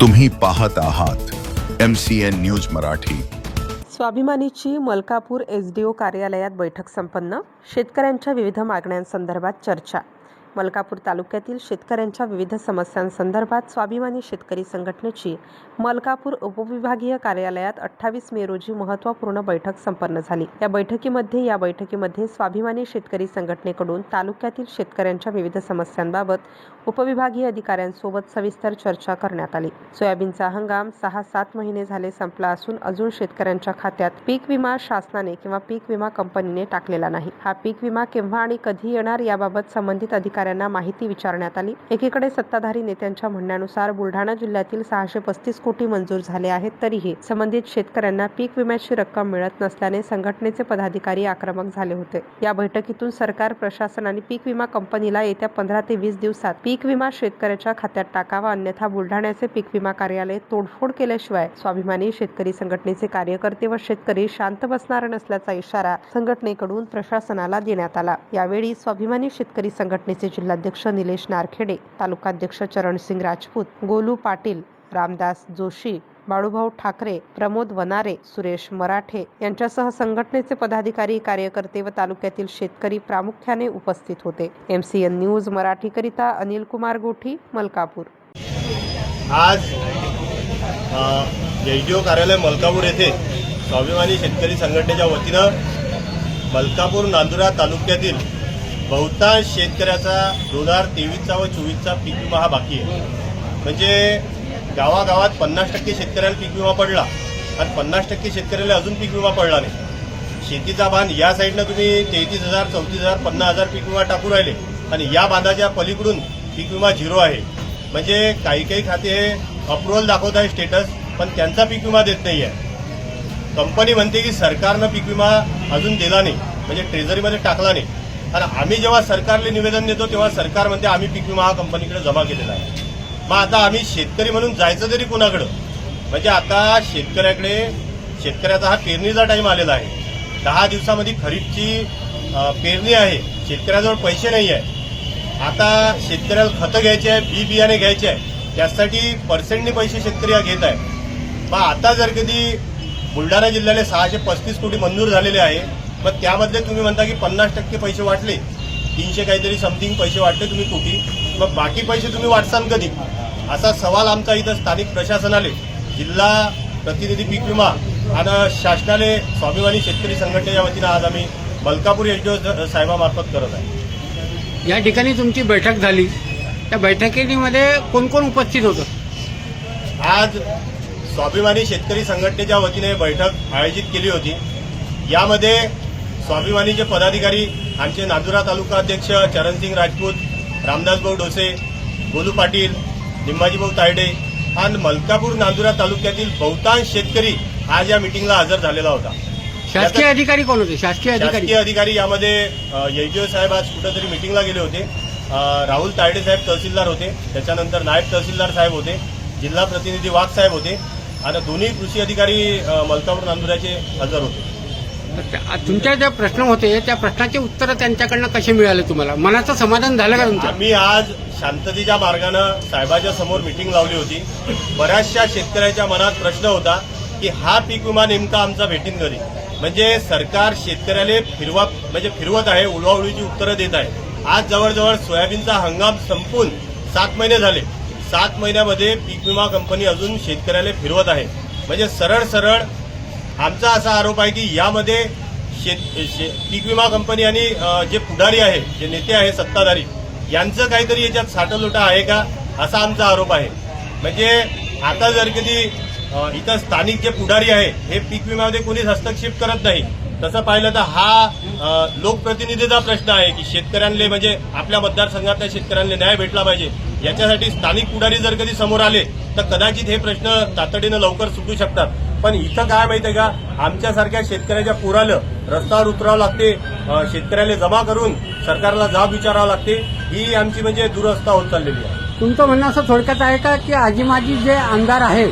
तुम्ही पाहत आहात M C N news Marathi. स्वाभिमानीची Malkapur S D O कार्यालयात बैठक संपन्न. शेतकऱ्यांच्या विविध मागण्यांसंदर्भात चर्चा. मलकापूर तालुक्यातील शेतकऱ्यांच्या विविध समस्यांसंदर्भात स्वाभिमानी शेतकरी संघटनेची मलकापूर उपविभागीय कार्यालयात अठ्ठावीस मे रोजी महत्त्वपूर्ण बैठक संपन्न झाली. या बैठकीमध्ये या बैठकीमध्ये स्वाभिमानी शेतकरी संघटनेकडून तालुक्यातील शेतकऱ्यांच्या विविध समस्यांबाबत उपविभागीय अधिकाऱ्यांसोबत सविस्तर चर्चा करण्यात आली. सोयाबीनचा हंगाम सहा सात महिने झाले संपला असून अजून शेतकऱ्यांच्या खात्यात पीक विमा शासनाने किंवा पीक विमा कंपनीने टाकलेला नाही. हा पीक विमा केव्हा आणि कधी येणार याबाबत संबंधित अधिकाऱ्यांना माहिती विचारण्यात आली. एकीकडे सत्ताधारी नेत्यांच्या म्हणण्यानुसार बुलढाणा जिल्ह्यातील सहाशे पस्तीस कोटी मंजूर झाले आहेत तरीही संबंधित शेतकऱ्यांना पीक विम्याची रक्कम मिळत नसल्याने संघटनेचे पदाधिकारी आक्रमक झाले होते. या बैठकीतून सरकार प्रशासन आणि पीक विमा कंपनीला येत्या पंधरा ते वीस दिवसात पीक विमा शेतकऱ्याच्या खात्यात टाकावा अन्यथा बुलढाण्याचे पीक विमा कार्यालय तोडफोड केल्याशिवाय स्वाभिमानी शेतकरी संघटनेचे कार्यकर्ते व शेतकरी शांत बसणार नसल्याचा इशारा संघटनेकडून प्रशासनाला देण्यात आला. यावेळी स्वाभिमानी शेतकरी संघटनेचे जिल्हाध्यक्ष निलेश नारखेडे तालुकाध्यक्ष चरणसिंग राजपूत गोलू पाटील रामदास जोशी बाळूभाऊ ठाकरे प्रमोद वनारे सुरेश मराठे यांच्यासह संघटनेचे पदाधिकारी कार्यकर्ते व तालुक्यातील शेतकरी प्रामुख्याने उपस्थित होते. एम सी एन न्यूज मराठीकरिता अनिल कुमार गोठी मलकापूर. आज एच कार्यालय मलकापूर येथे स्वाभिमानी शेतकरी संघटनेच्या वतीनं मलकापूर नांदुरा तालुक्यातील बहुतांश शेतकऱ्याचा दोन हजार तेवीसचा व चोवीसचा पीक विमा हा बाकी आहे. म्हणजे गावागावात पन्नास टक्के शेतकऱ्याला पीक विमा पडला आणि पन्नास टक्के शेतकऱ्याला अजून पीक विमा पडला नाही. शेतीचा बांध या साईडनं तुम्ही तेहतीस हजार चौतीस हजार पन्नास हजार पीक विमा टाकून राहिले आणि या बांधाच्या पलीकडून पीक विमा झिरो आहे. म्हणजे काही काही खाते हे अप्रुव्हल दाखवत आहे स्टेटस पण त्यांचा पीक विमा देत नाही आहे. कंपनी म्हणते की सरकारनं पीक विमा अजून दिला नाही. म्हणजे ट्रेझरीमध्ये टाकला नाही. कारण आम्ही जेव्हा सरकारला निवेदन देतो तेव्हा सरकार म्हणते आम्ही पीक विमा हा कंपनीकडे जमा केलेला आहे. मग आता आम्ही शेतकरी म्हणून जायचं तरी कुणाकडं? म्हणजे आता शेतकऱ्याकडे शेतकऱ्याचा हा पेरणीचा टाईम आलेला आहे. दहा दिवसामध्ये खरीपची पेरणी आहे. शेतकऱ्याजवळ पैसे नाही आहे. आता शेतकऱ्याला खतं घ्यायचे आहे बी बियाणे घ्यायचे आहे. त्यासाठी पर्सेंटनी पैसे शेतकरी हा घेत आहे. मग आता जर कधी बुलढाणा जिल्ह्याला सहाशे पस्तीस कोटी मंजूर झालेले आहे मग त्यामध्ये तुम्ही म्हणता की पन्नास टक्के पैसे वाटले तीनशे काहीतरी समथिंग पैसे वाटले तुम्ही कोटी मग बाकी पैसे तुम्ही वाटसाल कधी? असा सवाल आमचा इथं स्थानिक प्रशासनाले जिल्हा प्रतिनिधी पीक विमा आणि शासनाने स्वाभिमानी शेतकरी संघटनेच्या वतीनं आज आम्ही मलकापूर एच साहेबामार्फत करत आहे. या ठिकाणी तुमची बैठक झाली. त्या बैठकीमध्ये कोण कोण उपस्थित होतं? आज स्वाभिमानी शेतकरी संघटनेच्या वतीने बैठक आयोजित केली होती. यामध्ये स्वाभिमानीचे पदाधिकारी आमचे नांदुरा तालुका अध्यक्ष चरणसिंग राजपूत रामदासभाऊ डोसे गोलू पाटील निंबाजीभाऊ तायडे आणि मलकापूर नांदुरा तालुक्यातील बहुतांश शेतकरी आज या मिटिंगला हजर झालेला होता. शासकीय अधिकारी कोण होते? शासकीय अधिकारी. शासकीय अधिकारी यामध्ये एचडीओ साहेब आज कुठेतरी मिटिंगला गेले होते. राहुल तायडे साहेब तहसीलदार होते. त्याच्यानंतर नायब तहसीलदार साहेब होते. जिल्हा प्रतिनिधी वाघ साहेब होते. आणि दोन्ही कृषी अधिकारी मलकापूर नांदुराचे हजर होते. तुमच्या ज्या प्रश्न होते त्या प्रश्नाचे उत्तर त्यांच्याकडनं कसे मिळाले तुम्हाला? मनाचं समाधान झालं का तुमचं? मी आज शांततेच्या मार्गानं साहेबाच्या समोर मिटिंग लावली होती. बऱ्याचशा शेतकऱ्याच्या मनात प्रश्न होता की हा पीक विमा नेमका आमचा भेटीन घरी म्हणजे सरकार शेतकऱ्याला फिरवा म्हणजे फिरवत आहे उडवाउडीची उत्तरं देत आहे. आज जवळजवळ सोयाबीनचा हंगाम संपून सात महिने झाले. सात महिन्यामध्ये पीक विमा कंपनी अजून शेतकऱ्याला फिरवत आहे. म्हणजे सरळ सरळ आमचा असा आरोप आहे की यामध्ये शेत शे, पीक विमा कंपनी आणि जे पुढारी आहे जे नेते आहे सत्ताधारी यांचं काहीतरी याच्यात साठलोटा आहे का? असा आमचा आरोप आहे. म्हणजे आता जर कधी इथं स्थानिक जे पुढारी आहे हे पीक विम्यामध्ये कोणीच हस्तक्षेप करत नाही तसं पाहिलं तर हा लोकप्रतिनिधीचा प्रश्न आहे की शेतकऱ्यांना म्हणजे आपल्या मतदारसंघातल्या शेतकऱ्यांना न्याय भेटला पाहिजे. याच्यासाठी स्थानिक पुढारी जर कधी समोर आले तर कदाचित हे प्रश्न तातडीनं लवकर सुटू शकतात. पण इथं काय माहितीये का? आमच्यासारख्या शेतकऱ्याच्या पुरालं रस्त्यावर उतरावं लागते शेतकऱ्याला जमा करून सरकारला जाब विचारावं लागते ही आमची म्हणजे दुरवस्था होत चाललेली आहे. तुमचं म्हणणं असं थोडक्यात आहे का की आजी माजी जे आमदार आहे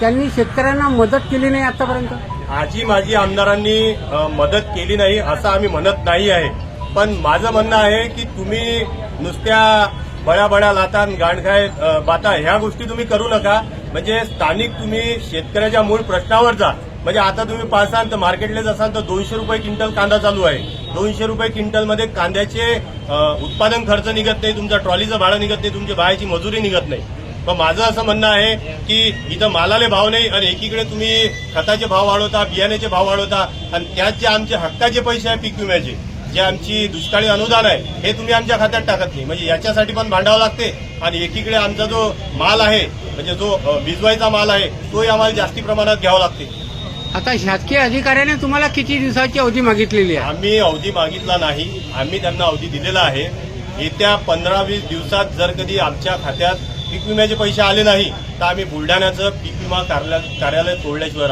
त्यांनी शेतकऱ्यांना मदत केली नाही आतापर्यंत? आजी माजी आमदारांनी मदत केली नाही असं आम्ही म्हणत नाही आहे. पण माझं म्हणणं आहे की तुम्ही नुसत्या बड्या बड्या लातान गाणखाय बाता ह्या गोष्टी तुम्ही करू नका. म्हणजे स्थानिक तुम्ही शेतकऱ्याच्या मूळ प्रश्नावर जा. म्हणजे आता तुम्ही पाहसाल तर मार्केटला असाल तर दोनशे रुपये क्विंटल कांदा चालू आहे. दोनशे रुपये क्विंटलमध्ये कांद्याचे उत्पादन खर्च निघत नाही तुमचा ट्रॉलीचं भाडं निघत नाही तुमची बायाची मजुरी निघत नाही. पण माझं असं म्हणणं आहे की इथं मालाले भाव नाही आणि एकीकडे तुम्ही खताचे भाव वाढवता बियाण्याचे भाव वाढवता आणि त्यात जे आमचे हक्काचे पैसे आहे पीक विम्याचे. जे आमची दुष्काळी अनुदान आहे हे तुम्ही आमच्या खात्यात टाकत नाही. म्हणजे याच्यासाठी पण भांडावं लागते आणि एकीकडे आमचा जो माल आहे म्हणजे जो भिजवायचा माल आहे तोही आम्हाला जास्ती प्रमाणात घ्यावा लागते. आता शासकीय अधिकाऱ्याने तुम्हाला किती दिवसाची अवधी मागितलेली आहे? आम्ही अवधी मागितला नाही. आम्ही त्यांना अवधी दिलेला आहे. येत्या पंधरा वीस दिवसात जर कधी आमच्या खात्यात पीक विम्याचे पैसे आले नाही तर आम्ही बुलढाण्याचं पीक विमा कार्यालय कार्यालय तोडल्याशिवाय